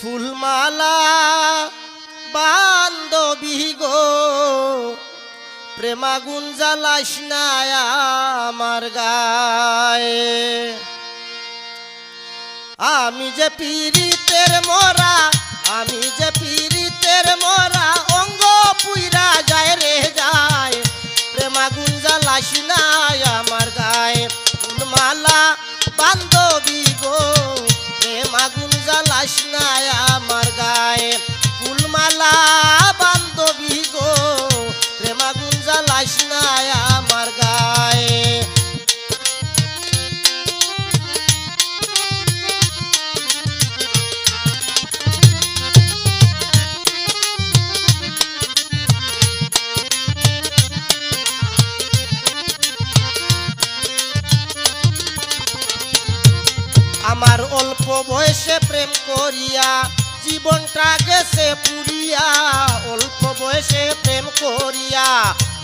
ফুলমালা বান্ধবী গো প্রেমাগুন জ্বালাস না আমার গায়ে। আমি যে পীড়িতের মরা আমি যে আমার অল্প বয়সে প্রেম করিয়া, জীবনটা গেছে পুরিয়া অল্প বয়সে প্রেম করিয়া,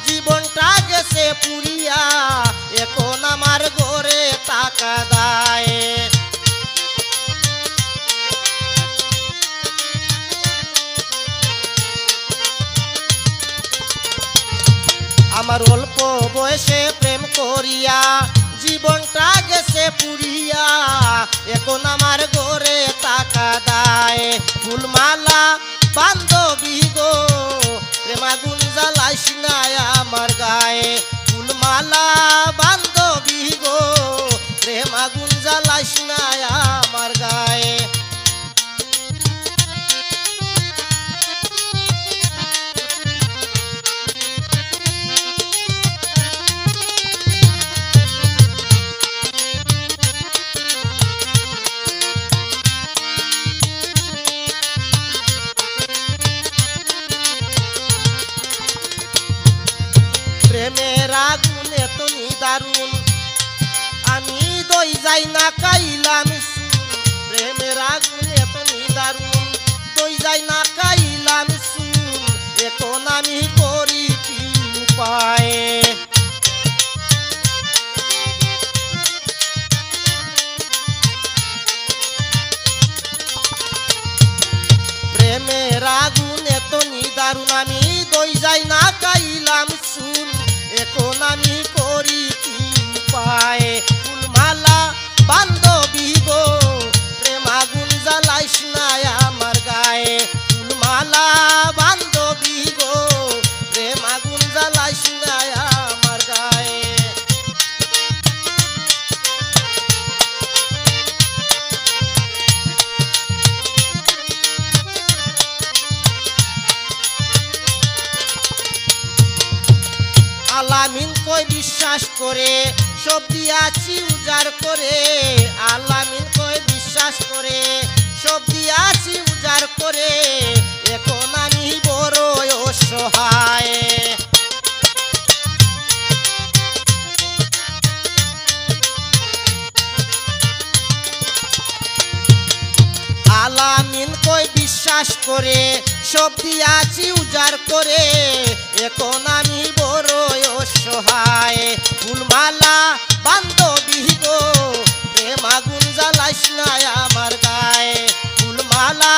জীবনটা গেছে পুরিয়া এখন আমার ঘরে টাকা দায় আমার অল্প বয়সে প্রেম করিয়া জীবনটা গেছে পুরিয়া। এখন আমার ঘরে টাকা দায় ফুলমালা বান্ধবী গো প্রেমাগুন জ্বালাইস না আমার গায়ে। ফুলমালা বান্ধবী গো প্রেমাগুন জ্বালাইস না দারুণ। আমি দই যাই না কাইলাম। প্রেমের আগুন এত দারুণ। দই যাই না কাইলাম এখন আমি করি কি প্রেমের আগুন এত নিদারুণ আমি দই যাই না কাইলাম শুন এখন আমি আলামিন কই বিশ্বাস করে? সব দিয়াছি উজাড় করে। আলামিন কই বিশ্বাস করে? সব দিয়াছি উজাড় করে। এখন বিশ্বাস করে, সব দিয়াছি উজাড় করে। এখন আমি বড় অসহায়, ফুলমালা বান্ধবী গো আগুন জ্বালাইস না আমার গায়ে। ফুলমালা